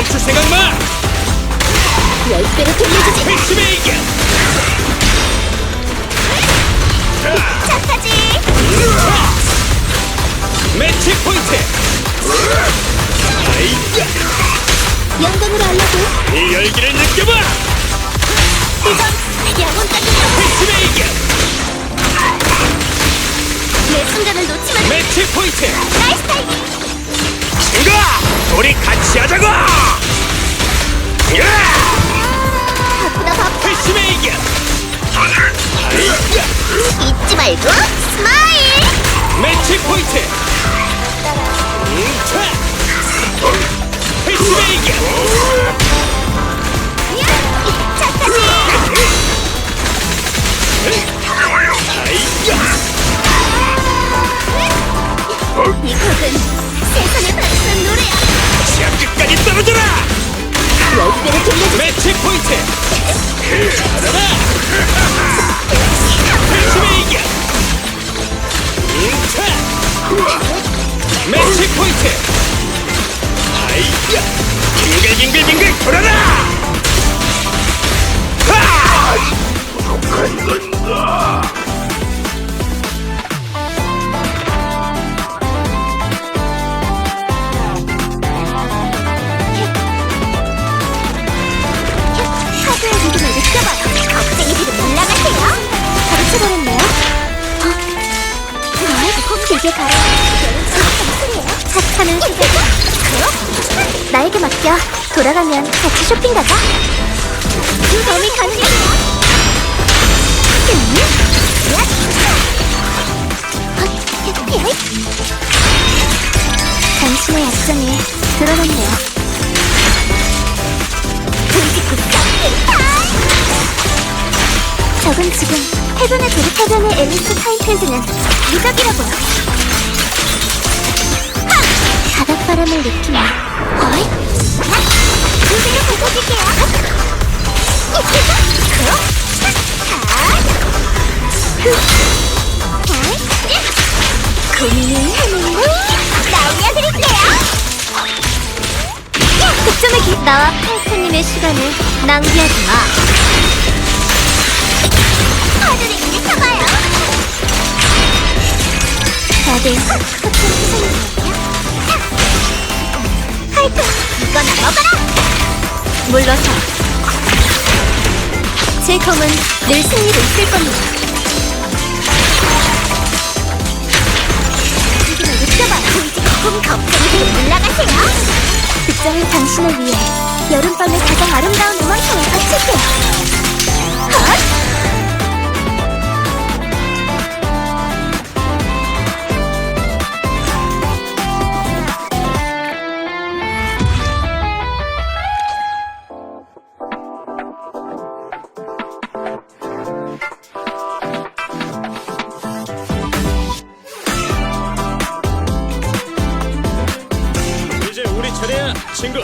멈출 생각 마열 배로 돌려주지. 패스메이ker 착하지. 매치 포인트 아이야 영광으로 알려줘. 이 열기를 느껴봐 이건 영혼까지 패스메이ker 내 순간을 놓치면 매치 포인트 나이스 타이밍. 우리 같이 하자고 야! 바쁘다 바빠. 잊지 말고 스마일. 매치 포인트 음차 패스메이ker 착하지. 아이야 이 곡은 세상에 바치는 노래야. 시합 열 배로 돌려주지. 매치 포인트 받아 꼭 길게 가요. 차차는 나에게 맡겨. 돌아가면 같이 쇼핑 가자. 범이 가능해요. 당신의 약점이 드러났네요. 저건 지금 해변에 대립하려는 앨리스 타임필드는 무적이라고요. 하! 바닷바람을 느끼며 어이? 득점의 기 나와 팔스님의 시간을 낭비하지 마. 하늘이 비켜봐요. 다들 커튼 세상이거든요. 하여튼 이거나 먹어라. 물러서. 제 검은 늘 승리를 이끌 겁니다. 지금을 느껴봐요. 곰 걱정이 올라가세요. 득점은 당신을 위해 여름밤의 가장 아름다운 음악성을 바칠게요. 헛! 친구